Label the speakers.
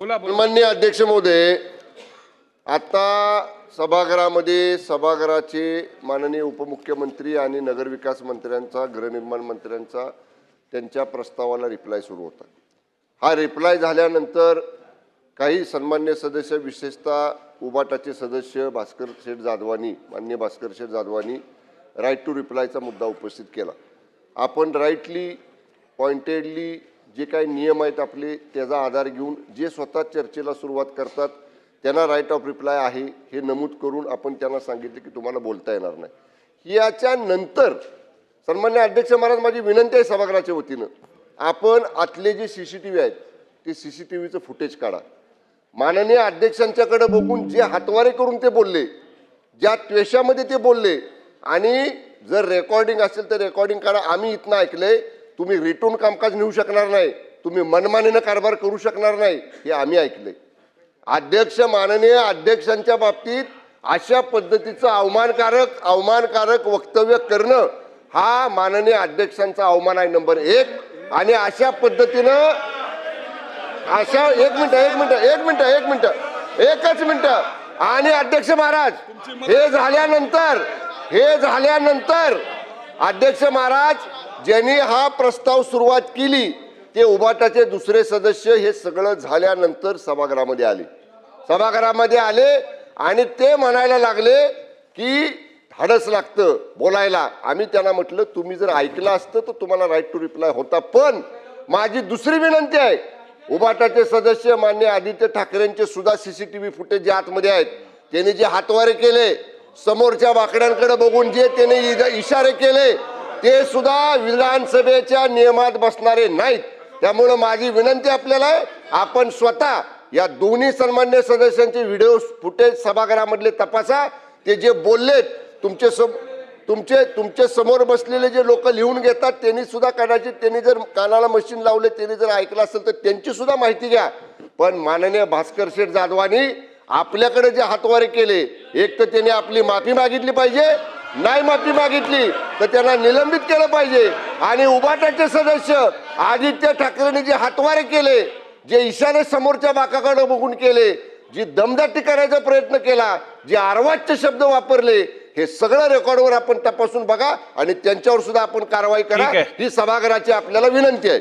Speaker 1: बोला
Speaker 2: माननीय अध्यक्ष महोदय आता सभागृहामध्ये सभागृहाचे माननीय उपमुख्यमंत्री आणि नगरविकास मंत्र्यांचा गृहनिर्माण मंत्र्यांचा त्यांच्या प्रस्तावाला रिप्लाय सुरू होता. हा रिप्लाय झाल्यानंतर काही सन्मान्य सदस्य विशेषतः उबाटाचे सदस्य भास्कर शेठ जाधवानी मान्य भास्कर शेठ जाधवानी राईट टू रिप्लायचा मुद्दा उपस्थित केला. आपण राईटली पॉइंटेडली जे काही नियम आहेत आपले त्याचा आधार घेऊन जे स्वतः चर्चेला सुरुवात करतात त्यांना राईट ऑफ रिप्लाय आहे हे नमूद करून आपण त्यांना सांगितले की तुम्हाला बोलता येणार नाही. याच्या नंतर सन्मान्य अध्यक्ष महाराज माझी विनंती आहे सभागृहाच्या वतीनं आपण आतले जे सी सी टी व्ही आहेत ते सी सी टी व्हीचं फुटेज काढा. माननीय अध्यक्षांच्याकडे बघून जे हातवारे करून ते बोलले ज्या त्वेषामध्ये ते बोलले आणि जर रेकॉर्डिंग असेल तर रेकॉर्डिंग काढा. आम्ही इथनं ऐकलंय तुम्ही रिटून कामकाज नेऊ शकणार नाही तुम्ही मनमानीनं कारभार करू शकणार नाही हे आम्ही ऐकलंय. अध्यक्ष माननीय अध्यक्षांच्या बाबतीत अशा पद्धतीचं अवमानकारक अवमानकारक वक्तव्य करणं हा माननीय अध्यक्षांचा अवमान आहे नंबर एक. आणि अशा पद्धतीनं अशा एक मिनिट एक मिनिट एक मिनिट एक मिनिट एकच मिनिट. आणि अध्यक्ष महाराज हे झाल्यानंतर हे झाल्यानंतर अध्यक्ष महाराज ज्यांनी हा प्रस्ताव सुरुवात केली ते उभाटाचे दुसरे सदस्य हे सगळं झाल्यानंतर सभागृहामध्ये आले. सभागृहामध्ये आले आणि ते म्हणायला लागले की धाडस लागतं बोलायला. आम्ही त्यांना म्हटलं तुम्ही जर ऐकलं असतं तर तुम्हाला राईट टू रिप्लाय होता पण माझी दुसरी विनंती आहे उभाटाचे सदस्य मान्य आदित्य ठाकरेंचे सुद्धा सीसीटीव्ही फुटेज जे आतमध्ये आहेत त्यांनी जे हातवारे केले समोरच्या वाकड्यांकडे बघून जे त्याने इशारे केले ते सुद्धा विधानसभेच्या नियमात बसणारे नाहीत. त्यामुळं माझी विनंती आपल्याला आहे आपण स्वतः या दोन्ही सन्मान्य सदस्यांचे व्हिडिओ फुटेज सभागृहामधले तपासा. ते जे बोललेत तुमचे सम तुमचे तुमचे समोर बसलेले जे लोक लिहून घेतात त्यांनी सुद्धा कदाचित त्यांनी जर कानाला मशीन लावले त्यांनी जर ऐकलं असेल तर त्यांची सुद्धा माहिती घ्या. पण माननीय भास्कर शेठ जाधवानी आपल्याकडे जे हातवारे केले एक तर त्यांनी आपली माफी मागितली पाहिजे नाही माफी मागितली तर त्यांना निलंबित केलं पाहिजे. आणि उबाटाचे सदस्य आदित्य ठाकरेंनी जे हातवारे केले जे इशारे समोरच्या बाकाकडे बघून केले जी दमदाटी करायचा प्रयत्न केला जे अर्वाच्य शब्द वापरले हे सगळं रेकॉर्डवर आपण तपासून बघा आणि त्यांच्यावर सुद्धा आपण कारवाई करा. ही सभागृहाची आपल्याला विनंती आहे.